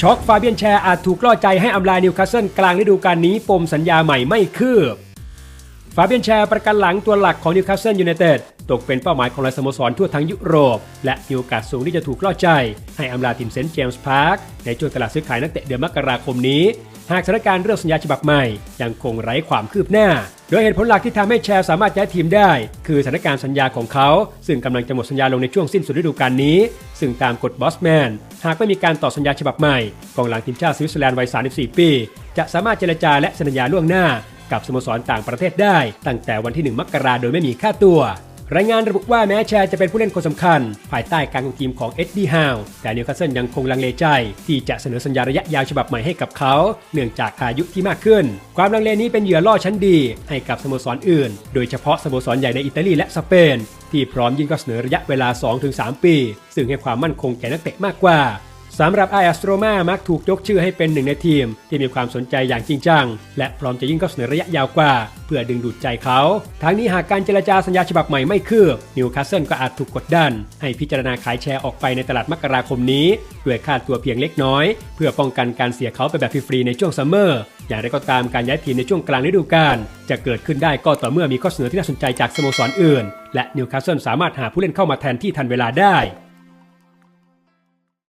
ช็อกฟาเบียนแชร์อาจถูกล่อใจให้อำลานิวคาสเซิลกลางฤดูกาลนี้ปมสัญญาใหม่ไม่คืบฟาเบียนแชร์ประกันหลังตัวหลักของนิวคาสเซิลยูไนเต็ดตกเป็นเป้าหมายของหลายสโมสรทั่วทั้งยุโรป และมีโอกาสสูงที่จะถูกล่อใจ ให้อำลาทีมเซนต์เจมส์พาร์คในช่วงตลาดซื้อขายนักเตะเดือนมกราคมนี้ หากสถานการณ์เรื่องสัญญาฉบับใหม่ ยังคงไร้ความคืบหน้า โดยเหตุผลหลักที่ทำให้แชร์สามารถย้ายทีมได้ คือสถานการณ์สัญญาของเขา ซึ่งกำลังจะหมดสัญญาลงในช่วงสิ้นสุดฤดูกาลนี้ ซึ่งตามกฎบอสแมน หากไม่มีการต่อสัญญาฉบับใหม่กองหลังทีมชาติสวิตเซอร์แลนด์วัย 34 ปี จะสามารถเจรจาและสัญญาล่วงหน้า กับสโมสรต่างประเทศได้ ตั้งแต่วันที่ 1 มกราโดยไม่มีค่าตัว รายงานระบุว่าแม้แชร์จะเป็นผู้เล่นคนสำคัญ ภายใต้การคุมทีมของเอ็ดดี้ฮาวแต่นิวคาสเซิลยังคงลังเลใจ ที่จะเสนอสัญญาระยะยาวฉบับใหม่ให้กับเขา เนื่องจากอายุที่มากขึ้น ความลังเลนี้เป็นเหยื่อล่อชั้นดี ให้กับสโมสรอื่น โดยเฉพาะสโมสรใหญ่ในอิตาลีและสเปน ที่พร้อมยื่นข้อเสนอระยะเวลา 2-3 ปี ซึ่งให้ความมั่นคงแก่นักเตะมากกว่า สำหรับไอแอสโตรมามักถูกยกชื่อให้เป็นหนึ่งในทีม ที่มีความสนใจอย่างจริงจัง และพร้อมจะยิ่งข้อเสนอระยะยาวกว่า เพื่อดึงดูดใจเขาทั้งนี้หากการเจรจาสัญญาฉบับใหม่ไม่คืบนิวคาสเซิลก็อาจถูกกดดัน ให้พิจารณาขายแชร์ออกไปในตลาดมกราคมนี้ด้วยค่าตัวเพียงเล็กน้อย เพื่อป้องกันการเสียเขาไปแบบฟรีๆในช่วงซัมเมอร์อย่างไรก็ตามการย้ายทีมในช่วงกลางฤดูกาลจะเกิดขึ้นได้ก็ต่อเมื่อมีข้อเสนอที่น่าสนใจจากสโมสรอื่น และนิวคาสเซิลสามารถหาผู้เล่นเข้ามาแทนที่ทันเวลาได้